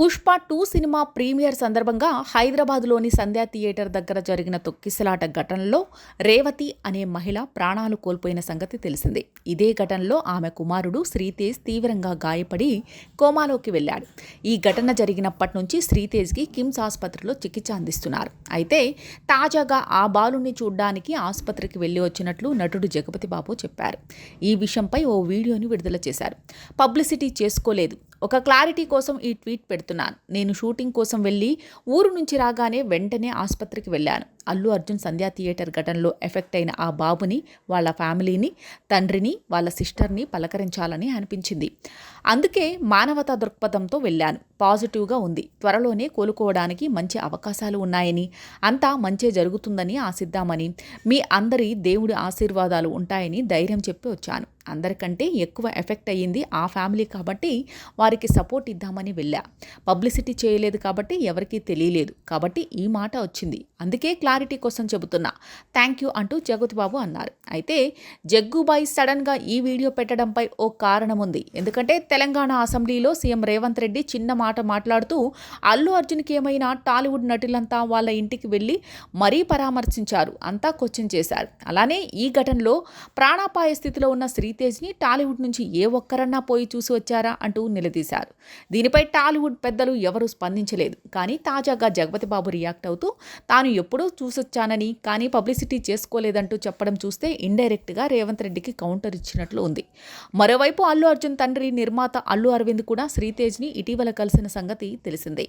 Pushpa two cinema premier సందర్భంగా హైదరాబాద్లోని సంధ్యా theatre దగ్గర జరిగిన తొక్కిసలాట ఘటనలో రేవతి అనే మహిళ ప్రాణాలు కోల్పోయిన సంగతి తెలిసిందే. ఇదే ఘటనలో ఆమె కుమారుడు శ్రీతేజ్ తీవ్రంగా గాయపడి కోమాలోకి వెళ్ళాడు. ఈ ఘటన జరిగినప్పటి నుంచి శ్రీతేజ్కి కిమ్స్ ఆసుపత్రిలో చికిత్స అందిస్తున్నారు. అయితే తాజాగా ఆ బాలుని చూడ్డానికి ఆసుపత్రికి వెళ్ళి వచ్చినట్లు నటుడు జగపతి బాబు చెప్పారు. ఈ విషయంపై ఓ వీడియోని విడుదల చేశారు. పబ్లిసిటీ చేసుకోలేదు. ఒక క్లారిటీ కోసం ఈ ట్వీట్ పెడుతున్నాను. నేను షూటింగ్ కోసం వెళ్ళి ఊరు నుంచి రాగానే వెంటనే ఆసుపత్రికి వెళ్ళాను. అల్లు అర్జున్ సంధ్యా థియేటర్ ఘటనలో ఎఫెక్ట్ అయిన ఆ బాబుని వాళ్ళ ఫ్యామిలీని తండ్రిని వాళ్ళ సిస్టర్ని పలకరించాలని అనిపించింది. అందుకే మానవతా దృక్పథంతో వెళ్ళాను. పాజిటివ్గా ఉంది. త్వరలోనే కోలుకోవడానికి మంచి అవకాశాలు ఉన్నాయని అంతా మంచే జరుగుతుందని ఆశిద్దామని మీ అందరి దేవుడి ఆశీర్వాదాలు ఉంటాయని ధైర్యం చెప్పి వచ్చాను. అందరికంటే ఎక్కువ ఎఫెక్ట్ అయ్యింది ఆ ఫ్యామిలీ కాబట్టి వారికి సపోర్ట్ ఇద్దామని వెళ్ళా. పబ్లిసిటీ చేయలేదు కాబట్టి ఎవరికీ తెలియలేదు. కాబట్టి ఈ మాట వచ్చింది. అందుకే క్లారిటీ కోసం చెబుతున్నా. థ్యాంక్ యూ అంటూ జగత్ బాబు అన్నారు. అయితే జగ్గుబాయి సడన్గా ఈ వీడియో పెట్టడంపై ఓ కారణం ఉంది ఎందుకంటే తెలంగాణ అసెంబ్లీలో సీఎం రేవంత్ రెడ్డి చిన్న మాట మాట్లాడుతూ అల్లు అర్జున్కి ఏమైనా టాలీవుడ్ నటులంతా వాళ్ళ ఇంటికి వెళ్ళి మరీ పరామర్శించారు. అంతా క్వశ్చన్ చేశారు. అలానే ఈ ఘటనలో ప్రాణాపాయ స్థితిలో ఉన్న శ్రీతేజ్ని టాలీవుడ్ నుంచి ఏ ఒక్కరన్నా పోయి చూసి వచ్చారా అంటూ నిలదీశారు. దీనిపై టాలీవుడ్ పెద్దలు ఎవరూ స్పందించలేదు. కానీ తాజాగా జగపతి బాబు రియాక్ట్ అవుతూ తాను ఎప్పుడూ చూసొచ్చానని కానీ పబ్లిసిటీ చేసుకోలేదంటూ చెప్పడం చూస్తే ఇండైరెక్ట్గా రేవంత్ రెడ్డికి కౌంటర్ ఇచ్చినట్లు ఉంది. మరోవైపు అల్లు అర్జున్ తండ్రి నిర్మాత అల్లు అరవింద్ కూడా శ్రీతేజ్ని ఇటీవల కలిసిన సంగతి తెలిసిందే.